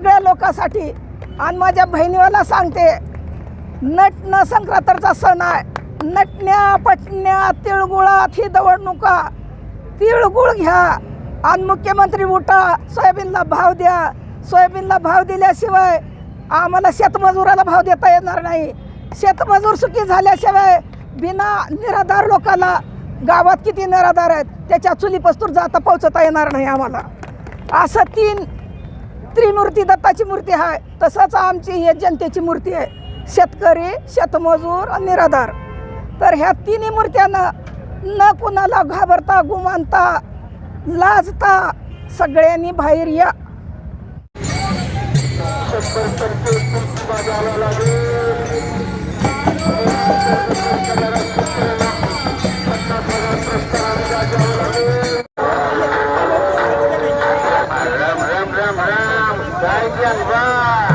सगळ्या लोकांसाठी. आणि माझ्या बहिणीवाला सांगते नटणं संक्रांतरचा सण आहे. नटण्या पटण्या तिळगुळात ही दवडणुका. तिळगुळ घ्या. आणि मुख्यमंत्री उठा. सोयाबीनला भाव द्या. सोयाबीनला भाव दिल्याशिवाय आम्हाला शेतमजुराला भाव देता येणार नाही. शेतमजूर सुखी झाल्याशिवाय बिना निराधार लोकाला गावात किती निराधार आहेत त्याच्या चुलीपस्तूर जाता पोहोचता येणार नाही आम्हाला. असं तीन त्रिमूर्ती दत्ताची मूर्ती आहे तसंच आमची ही जनतेची मूर्ती आहे. शेतकरी शेतमजूर आणि निराधार. तर ह्या तिन्ही मूर्त्यानं न कुणाला घाबरता गुमानता लाजता सगळ्यांनी बाहेर या. Right, right.